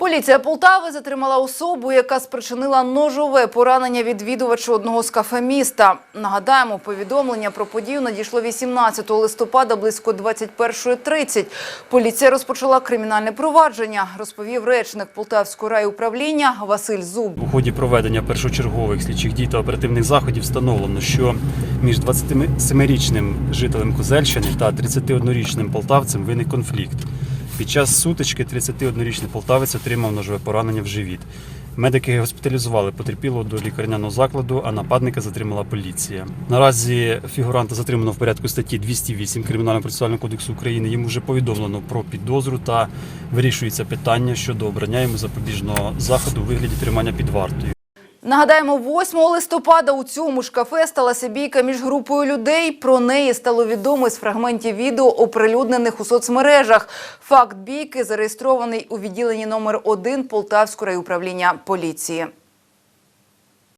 Поліція Полтави затримала особу, яка спричинила ножове поранення відвідувача одного з кафе міста. Нагадаємо, повідомлення про подію надійшло 18 листопада близько 21.30. Поліція розпочала кримінальне провадження, розповів речник Полтавського райуправління Василь Зуб. У ході проведення першочергових слідчих дій та оперативних заходів встановлено, що між 27-річним жителем Козельщини та 31-річним полтавцем виник конфлікт. Під час сутички 31-річний полтавець отримав ножове поранення в живіт. Медики госпіталізували потерпілого до лікарняного закладу, а нападника затримала поліція. Наразі фігуранта затримано в порядку статті 208 Кримінального процесуального кодексу України. Йому вже повідомлено про підозру та вирішується питання щодо обрання йому запобіжного заходу у вигляді тримання під вартою. Нагадаємо, 8 листопада у цьому ж кафе сталася бійка між групою людей. Про неї стало відомо з фрагментів відео, оприлюднених у соцмережах. Факт бійки зареєстрований у відділенні номер 1 Полтавського райуправління поліції.